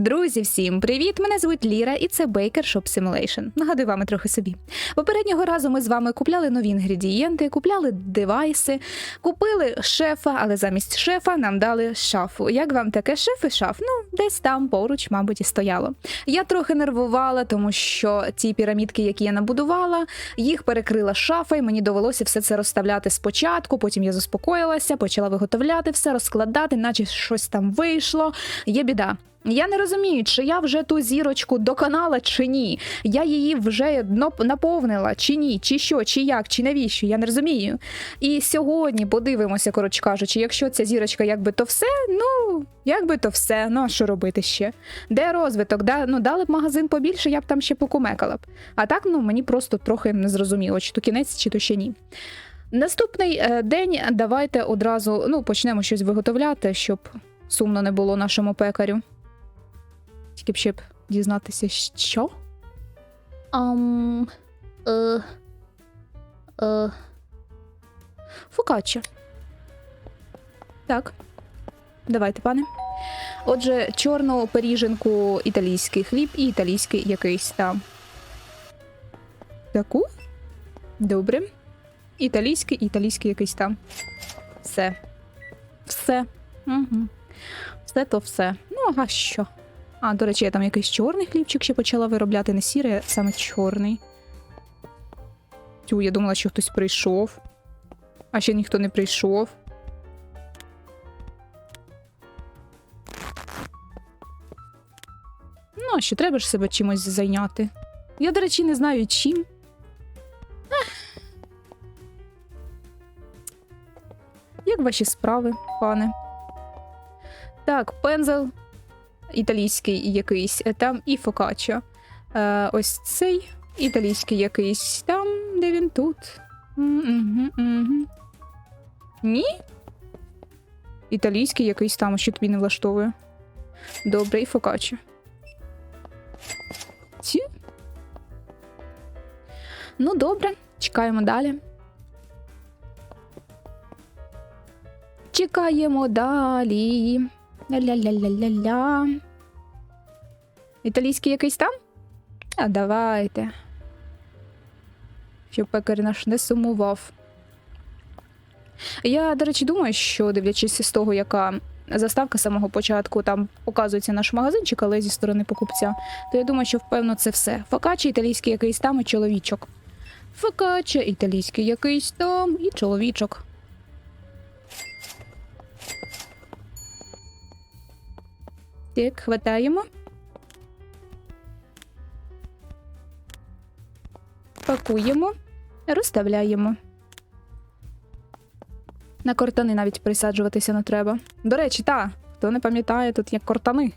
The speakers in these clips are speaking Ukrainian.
Друзі, всім привіт! Мене звуть Ліра, і це Baker Shop Simulation. Нагадую вам трохи собі. Попереднього разу ми з вами купляли нові інгредієнти, купляли девайси, купили шефа, але замість шефа нам дали шафу. Як вам таке шеф і шаф? Ну, десь там поруч, мабуть, і стояло. Я трохи нервувала, тому що ті пірамідки, які я набудувала, їх перекрила шафа, і мені довелося все це розставляти спочатку. Потім я заспокоїлася, почала виготовляти все, розкладати, наче щось там вийшло. Є біда. Я не розумію, чи я вже ту зірочку доконала чи ні. Я її вже наповнила, чи ні, чи що, чи як, чи навіщо. Я не розумію. І сьогодні подивимося, коротше кажучи, якщо ця зірочка якби то все, ну якби то все. Ну а що робити ще? Де розвиток? Да? Ну дали б магазин побільше, я б там ще покумекала б. А так ну мені просто трохи не зрозуміло, чи то кінець, чи то ще ні. Наступний е, день давайте одразу ну, почнемо щось виготовляти, щоб сумно не було нашому пекарю. Тільки б ще б дізнатися, що? Ам. Е, е, фокачча. Так. Давайте, пане. Отже, чорну періжинку італійський хліб і італійський якийсь там. Таку? Добре. Італійський, італійський якийсь там. Все. Все. Угу. Все то все. Ну, а що? А, до речі, я там якийсь чорний хлібчик ще почала виробляти, не сірий, а саме чорний. Тю, я думала, що хтось прийшов. А ще ніхто не прийшов. Ну, а що треба ж себе чимось зайняти. Я, до речі, не знаю чим. Ех. Як ваші справи, пане? Так, пензел італійський якийсь е, там і фокаччо. Е, ось цей італійський якийсь там, де він тут. Угу, угу. Ні? Італійський якийсь там, що тобі не влаштовує. Добре, і фокаччо. Ці? Ну, добре, чекаємо далі. Чекаємо далі. Ля-ля-ля-ля-ля-ля. Італійський якийсь там? А давайте. Щоб пекар наш не сумував. Я, до речі, думаю, що дивлячись з того, яка заставка з самого початку там показується наш магазинчик, але зі сторони покупця, то я думаю, що впевно це все. Фокачча, італійський якийсь там і чоловічок. Фокачча, італійський якийсь там і чоловічок. Так, хватаємо. Пакуємо, розставляємо. На кортани навіть присаджуватися не треба. До речі, та, хто не пам'ятає, тут є кортани.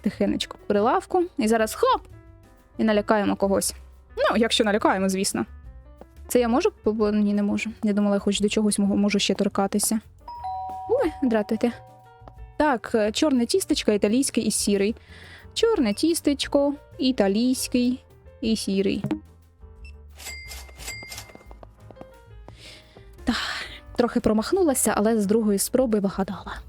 Тихенечко прилавку. І зараз хоп! І налякаємо когось. Ну, якщо налякаємо, звісно. Це я можу? Ні, не можу. Я думала, хоч до чогось можу ще торкатися. Ой, дратуйте. Так, е, чорне тістечко, італійський і сірий. Чорне тістечко, італійський і сірий. Так, трохи промахнулася, але з другої спроби вигадала.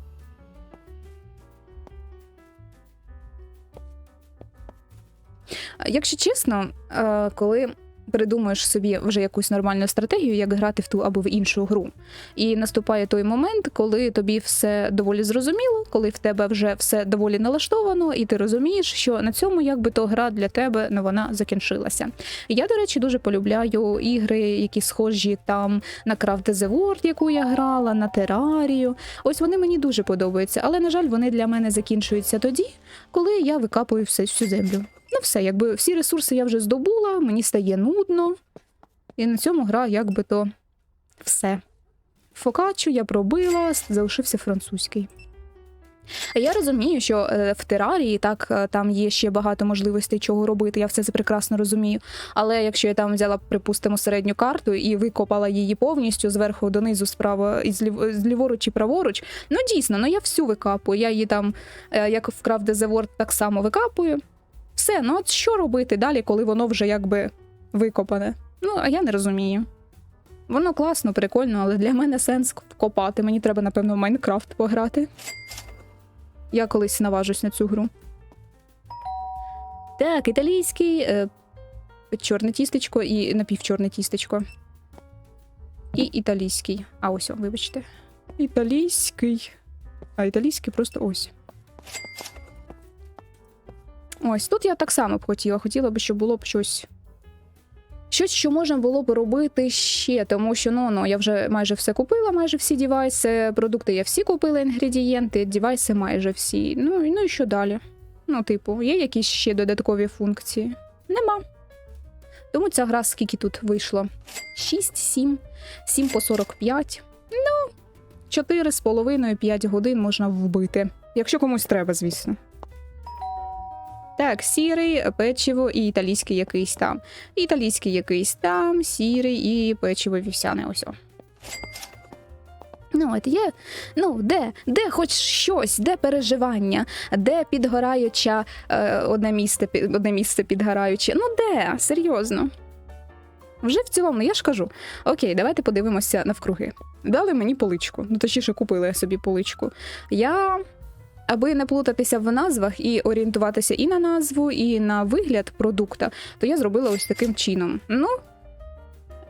Якщо чесно, е, коли придумуєш собі вже якусь нормальну стратегію, як грати в ту або в іншу гру. І наступає той момент, коли тобі все доволі зрозуміло, коли в тебе вже все доволі налаштовано, і ти розумієш, що на цьому якби то гра для тебе ну, вона закінчилася. Я, до речі, дуже полюбляю ігри, які схожі там на Craft the World, яку я грала, на Терарію. Ось вони мені дуже подобаються, але, на жаль, вони для мене закінчуються тоді, коли я викапую все всю землю. Ну, все, якби всі ресурси я вже здобула, мені стає нудно. І на цьому гра якби то все. Фокачу я пробила, залишився французький. Я розумію, що е, в терарії так е, там є ще багато можливостей чого робити, я все це прекрасно розумію. Але якщо я там взяла, припустимо, середню карту і викопала її повністю зверху донизу, справа і злів, зліворуч і праворуч, ну дійсно, ну я всю викапую. Я її там, е, як в Craft the так само викапую. Все, ну от що робити далі, коли воно вже якби викопане? Ну, а я не розумію. Воно класно, прикольно, але для мене сенс копати. Мені треба, напевно, в Майнкрафт пограти. Я колись наважусь на цю гру. Так, італійський, е, чорне тістечко і напівчорне тістечко. І італійський. А ось, о, вибачте. Італійський. А італійський просто ось. Ось тут я так само б хотіла. Хотіла б, щоб було б щось. Щось, що можна було б робити ще, тому що ну, ну, я вже майже все купила, майже всі дівайси. Продукти я всі купила, інгредієнти, дівайси майже всі. Ну, і- ну і що далі? Ну, типу, є якісь ще додаткові функції? Нема. Тому ця гра скільки тут вийшло? 6, 7, 7 по 45. Ну, 4 з половиною 5 годин можна вбити. Якщо комусь треба, звісно. Так, сірий, печиво і італійський якийсь там. Італійський якийсь там, сірий і печиво вівсяне. Ось. Ну, от є. Ну, де? Де хоч щось, де переживання, де підгораюча е, одне, місце, одне місце підгораюче. Ну де? Серйозно. Вже в цілому, я ж кажу. Окей, давайте подивимося навкруги. Дали мені поличку. Ну, точніше, купили я собі поличку. Я, аби не плутатися в назвах і орієнтуватися і на назву, і на вигляд продукта, то я зробила ось таким чином. Ну,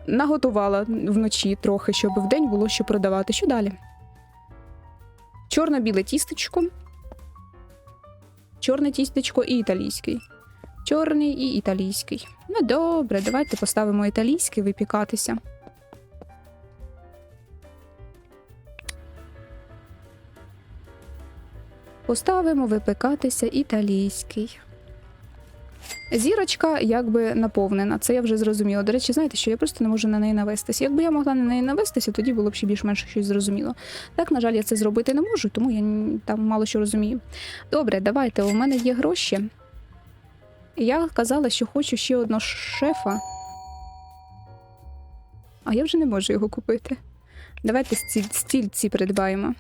наготувала вночі трохи, щоб вдень було що продавати. Що далі? Чорно-біле тістечко. Чорне тістечко і італійський. Чорний і італійський. Ну, добре, давайте поставимо італійський випікатися. Поставимо випікатися італійський. Зірочка якби наповнена, це я вже зрозуміла. До речі, знаєте, що я просто не можу на неї навестися. Якби я могла на неї навестися, тоді було б ще більш-менш щось зрозуміло. Так, на жаль, я це зробити не можу, тому я там мало що розумію. Добре, давайте. У мене є гроші. Я казала, що хочу ще одного шефа. А я вже не можу його купити. Давайте стіль- стільці придбаємо.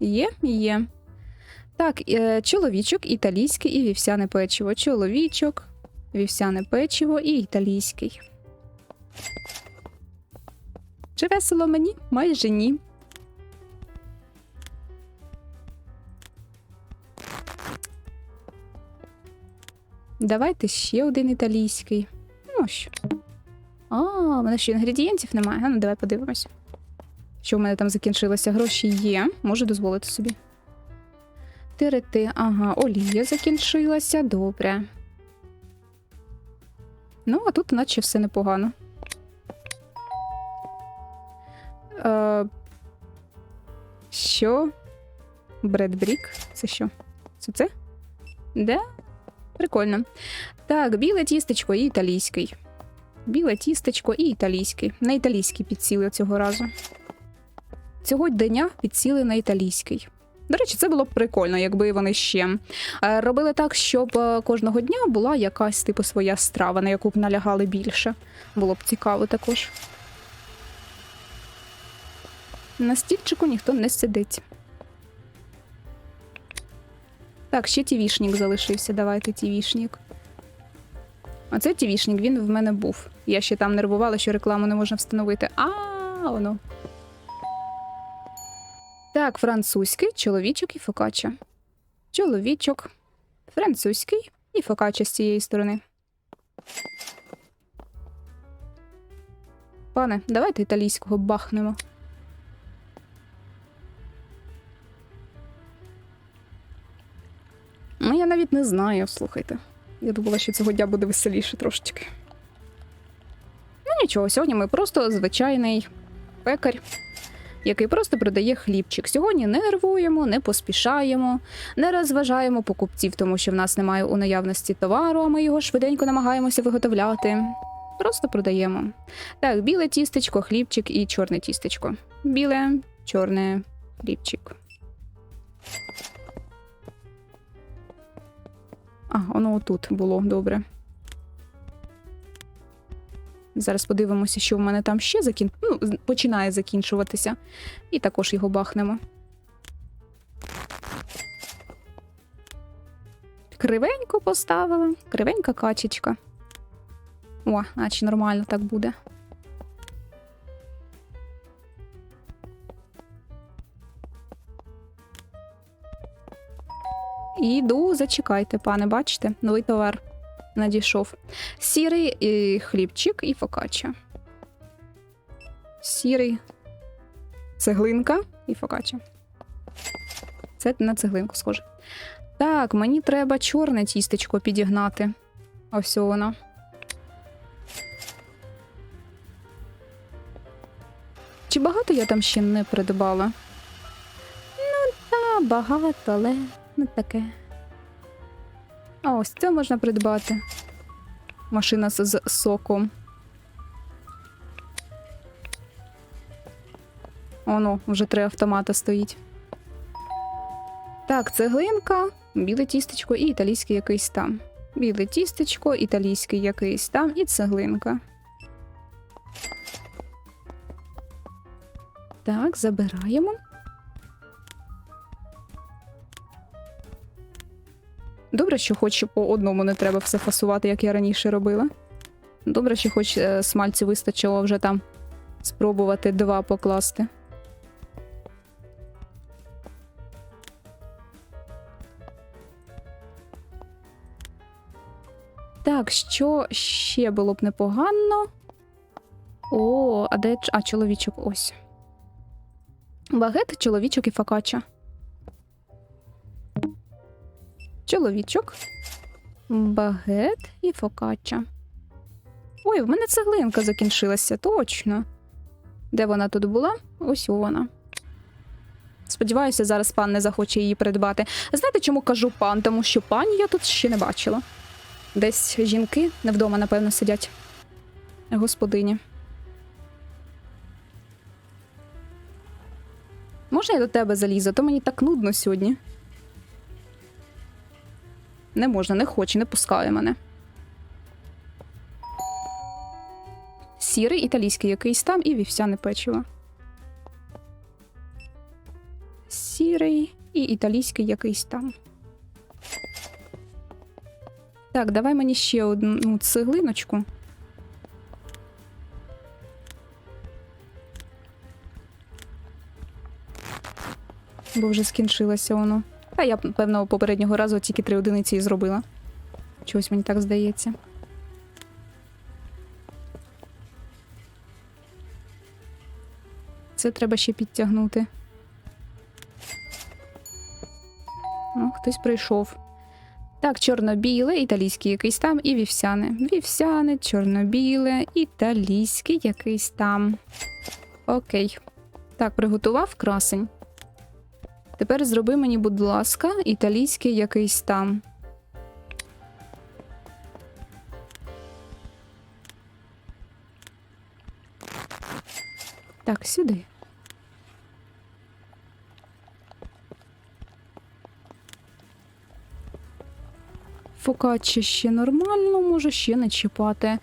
Є? Є. Так, е, чоловічок, італійський і вівсяне печиво. Чоловічок, вівсяне печиво і італійський. Чи весело мені? Майже ні. Давайте ще один італійський. Ну що. А, у мене ще інгредієнтів немає. Ну давай подивимось. Що в мене там закінчилося? Гроші є, можу дозволити собі. Ага, олія закінчилася, добре. Ну, а тут наче все непогано. Е, що? Бред Брік? Це що? Це це? Де? Прикольно. Так, біле тістечко і італійський. Біле тістечко і італійський. На італійський підсіли цього разу. Цього дня підсіли на італійський. До речі, це було б прикольно, якби вони ще е, робили так, щоб е, кожного дня була якась типу своя страва, на яку б налягали більше. Було б цікаво також. На стільчику ніхто не сидить. Так, ще тівішнік залишився. Давайте тівішнік. Оце тівішнік, він в мене був. Я ще там нервувала, що рекламу не можна встановити. А, воно. Так, французький, чоловічок і фокача. Чоловічок, французький і фокача з цієї сторони. Пане, давайте італійського бахнемо. Ну, я навіть не знаю, слухайте. Я думала, що цього дня буде веселіше трошечки. Ну нічого, сьогодні ми просто звичайний пекар, який просто продає хлібчик. Сьогодні не нервуємо, не поспішаємо, не розважаємо покупців, тому що в нас немає у наявності товару, а ми його швиденько намагаємося виготовляти. Просто продаємо. Так, біле тістечко, хлібчик і чорне тістечко. Біле, чорне, хлібчик. А, воно отут було добре. Зараз подивимося, що в мене там ще закін... ну, починає закінчуватися. І також його бахнемо. Кривенько поставила. Кривенька качечка. О, наче нормально так буде. Іду, зачекайте, пане, бачите, новий товар надійшов. Сірий і хлібчик і фокача. Сірий цеглинка і фокача. Це на цеглинку схоже. Так, мені треба чорне тістечко підігнати. Ось воно. Чи багато я там ще не придбала? Ну, та, багато, але не таке. А ось це можна придбати. Машина з, соком. Оно, вже три автомата стоїть. Так, цеглинка, біле тістечко і італійський якийсь там. Біле тістечко, італійський якийсь там і цеглинка. Так, забираємо. Добре, що хоч по одному не треба все фасувати, як я раніше робила. Добре, що хоч е, смальцю вистачило вже там спробувати два покласти. Так, що ще було б непогано? О, а де а, чоловічок ось. Багет, чоловічок і фокача. Чоловічок. Багет і фокача. Ой, в мене цеглинка закінчилася, точно. Де вона тут була? Ось вона. Сподіваюся, зараз пан не захоче її придбати. Знаєте, чому кажу пан? Тому що пані я тут ще не бачила. Десь жінки не вдома, напевно, сидять. Господині. Можна я до тебе залізу? То мені так нудно сьогодні. Не можна, не хоче, не пускає мене. Сірий італійський якийсь там і вівсяне печиво. Сірий і італійський якийсь там. Так, давай мені ще одну цеглиночку. Бо вже скінчилося воно. Та я, певно, попереднього разу тільки три одиниці і зробила. Чогось мені так здається. Це треба ще підтягнути. О, хтось прийшов. Так, чорно-біле, італійський якийсь там і вівсяне. Вівсяне, чорно-біле, італійський якийсь там. Окей. Так, приготував красень. Тепер зроби мені, будь ласка, італійський якийсь там. Так, сюди. Фокачча ще нормально, може ще не чіпати.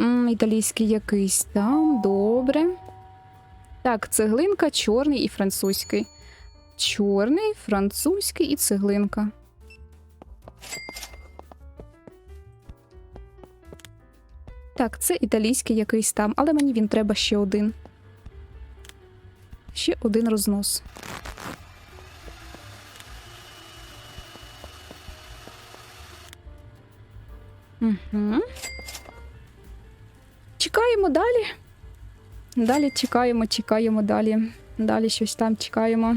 М, італійський якийсь там, добре. Так, цеглинка, чорний і французький. Чорний, французький і цеглинка. Так, це італійський якийсь там, але мені він треба ще один. Ще один рознос. Угу. Чекаємо далі. Далі чекаємо, чекаємо далі. Далі щось там чекаємо.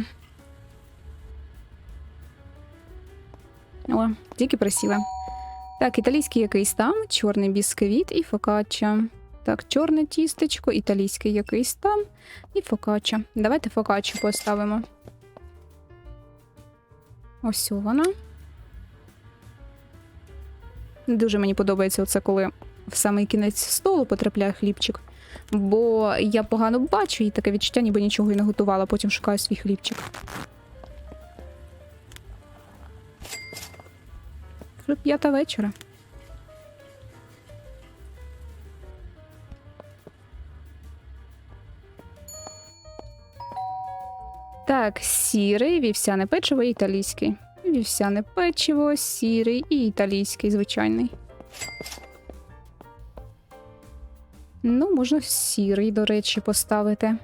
Тільки присіла. Так, італійський якийсь там, чорний бісквіт і фокачча. Так, чорне тістечко, італійський якийсь там і фокачча. Давайте фокаччу поставимо. Ось вона. Дуже мені подобається оце, коли в самий кінець столу потрапляє хлібчик. Бо я погано бачу і таке відчуття, ніби нічого і не готувала, потім шукаю свій хлібчик. Вже п'ята вечора. Так, сірий, вівсяне печиво і італійський. Вівсяне печиво, сірий і італійський звичайний. Ну, можна сірий, до речі, поставити.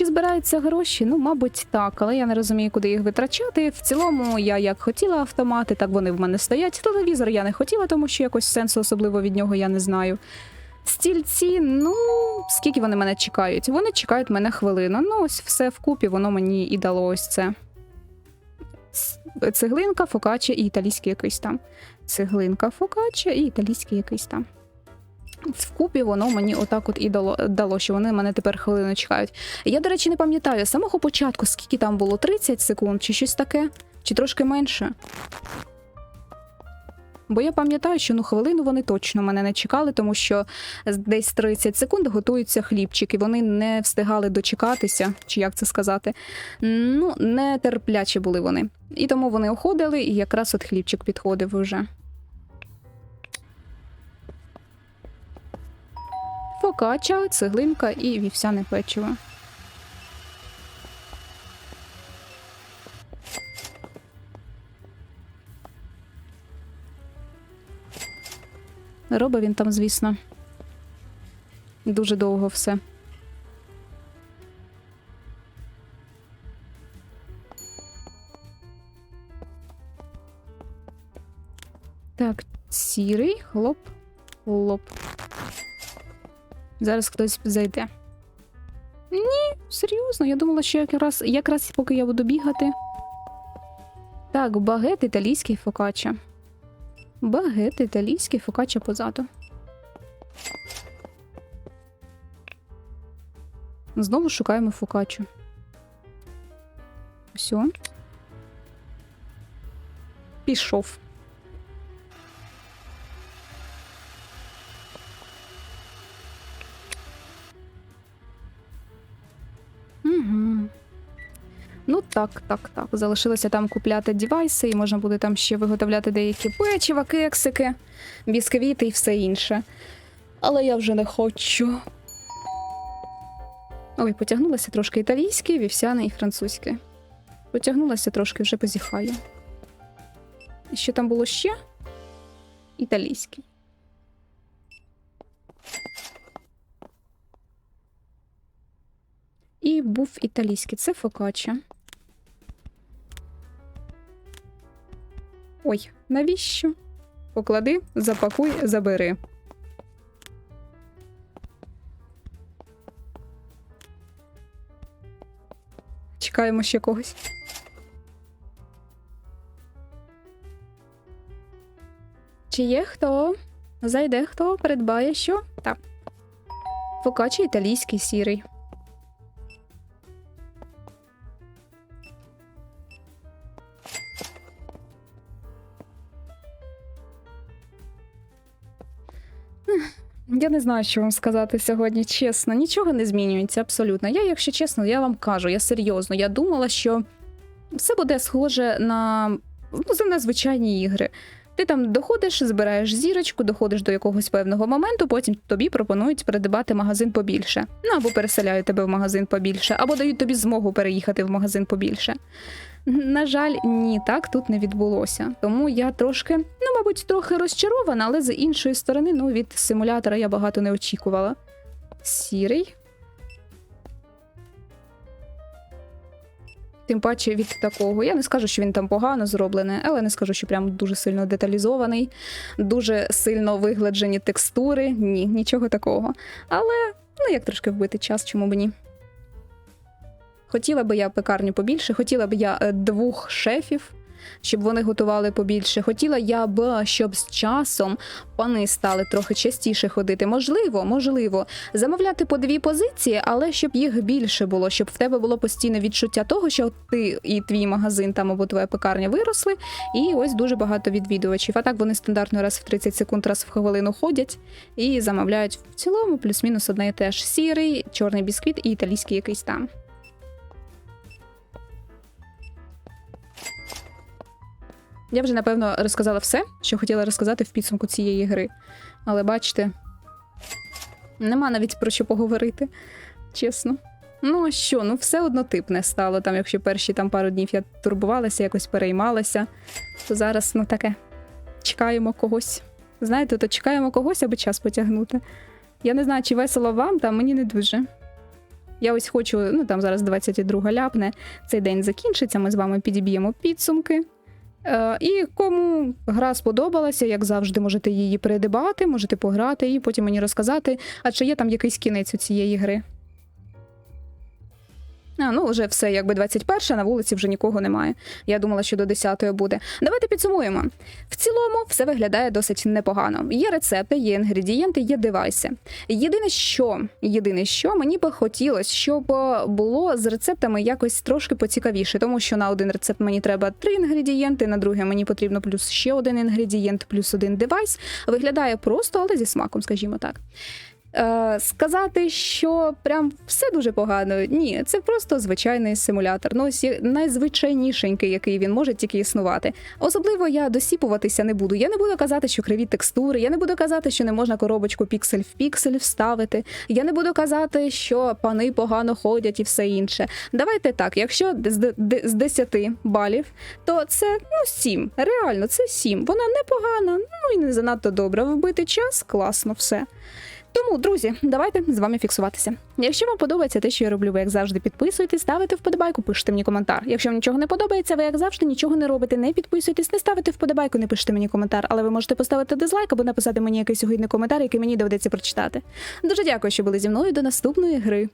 Витрачаються гроші? Ну, мабуть, так, але я не розумію, куди їх витрачати. В цілому, я як хотіла автомати, так вони в мене стоять. Телевізор я не хотіла, тому що якось сенсу особливо від нього я не знаю. Стільці, ну скільки вони мене чекають? Вони чекають мене хвилину. Ну, ось все вкупі, воно мені і дало ось це. Цеглинка, фокача і італійський якийсь там. Цеглинка, фокача і італійський якийсь там. Вкупі воно мені отак от і дало, дало, що вони мене тепер хвилину чекають. Я, до речі, не пам'ятаю з самого початку, скільки там було 30 секунд, чи щось таке, чи трошки менше. Бо я пам'ятаю, що ну хвилину вони точно мене не чекали, тому що десь 30 секунд готуються хлібчики. Вони не встигали дочекатися, чи як це сказати. Ну, нетерплячі були вони. І тому вони уходили, і якраз от хлібчик підходив уже. Фокача, цеглинка і вівсяне печиво. Робить він там, звісно. Дуже довго все. Так, сірий, хлоп, хлоп. Зараз хтось зайде. Ні, серйозно, я думала, що якраз, якраз поки я буду бігати. Так, багет італійський фокача. Багет італійський фокача позаду. Знову шукаємо фокачу. Все. Пішов. Так, так, так. Залишилося там купляти девайси, і можна буде там ще виготовляти деякі печива, кексики, бісквіти і все інше. Але я вже не хочу. Ой, потягнулася трошки італійське, вівсяне і французьке. Потягнулася трошки, вже позіхаю. І що там було ще? Італійський. І був італійський. Це фокача. Ой, навіщо? Поклади, запакуй, забери. Чекаємо ще когось. Чи є хто? Зайде хто? Придбає що? Так. Фокача італійський сірий. Не знаю, що вам сказати сьогодні, чесно. Нічого не змінюється абсолютно. Я, якщо чесно, я вам кажу, я серйозно. Я думала, що все буде схоже на, ну, на звичайні ігри. Ти там доходиш, збираєш зірочку, доходиш до якогось певного моменту, потім тобі пропонують придбати магазин побільше. Ну або переселяють тебе в магазин побільше, або дають тобі змогу переїхати в магазин побільше. На жаль, ні, так тут не відбулося. Тому я трошки, ну, мабуть, трохи розчарована, але з іншої сторони, ну, від симулятора я багато не очікувала. Сірий. Тим паче від такого. Я не скажу, що він там погано зроблений, але не скажу, що прям дуже сильно деталізований, дуже сильно вигладжені текстури. Ні, нічого такого. Але, ну, як трошки вбити час, чому б ні. Хотіла би я пекарню побільше, хотіла б я е, двох шефів, щоб вони готували побільше. Хотіла я б, щоб з часом пани стали трохи частіше ходити. Можливо, можливо, замовляти по дві позиції, але щоб їх більше було, щоб в тебе було постійне відчуття того, що ти і твій магазин там або твоя пекарня виросли, і ось дуже багато відвідувачів. А так вони стандартно раз в 30 секунд, раз в хвилину ходять і замовляють в цілому плюс-мінус одне і те ж сірий, чорний бісквіт і італійський якийсь там. Я вже напевно розказала все, що хотіла розказати в підсумку цієї гри. Але бачите, нема навіть про що поговорити, чесно. Ну а що, ну все однотипне стало. Там, якщо перші там пару днів я турбувалася, якось переймалася, то зараз ну таке. Чекаємо когось. Знаєте, то чекаємо когось, аби час потягнути. Я не знаю, чи весело вам, та мені не дуже. Я ось хочу, ну там зараз 22 ляпне, цей день закінчиться, ми з вами підіб'ємо підсумки. Е, і кому гра сподобалася, як завжди, можете її придбати, можете пограти і потім мені розказати, а чи є там якийсь кінець у цієї гри. А, ну вже все, якби 21, на вулиці вже нікого немає. Я думала, що до 10 буде. Давайте підсумуємо. В цілому все виглядає досить непогано. Є рецепти, є інгредієнти, є девайси. Єдине, що єдине, що мені би хотілося, щоб е, було з рецептами якось трошки поцікавіше, тому що на один рецепт мені треба три інгредієнти, на друге мені потрібно плюс ще один інгредієнт, плюс один девайс. Виглядає просто, але зі смаком, скажімо так. Е, сказати, що прям все дуже погано. Ні, це просто звичайний симулятор. Ну, ось найзвичайнішенький, який він може тільки існувати. Особливо я досіпуватися не буду. Я не буду казати, що криві текстури. Я не буду казати, що не можна коробочку піксель в піксель вставити. Я не буду казати, що пани погано ходять і все інше. Давайте так, якщо з, д- з 10 балів, то це ну 7. Реально, це 7. Вона непогана, ну і не занадто добра. Вбити час класно, все. Тому, друзі, давайте з вами фіксуватися. Якщо вам подобається те, що я роблю, ви як завжди підписуйтесь, ставите вподобайку, пишете мені коментар. Якщо вам нічого не подобається, ви як завжди нічого не робите, не підписуйтесь, не ставите вподобайку, не пишете мені коментар, але ви можете поставити дизлайк або написати мені якийсь огидний коментар, який мені доведеться прочитати. Дуже дякую, що були зі мною до наступної гри.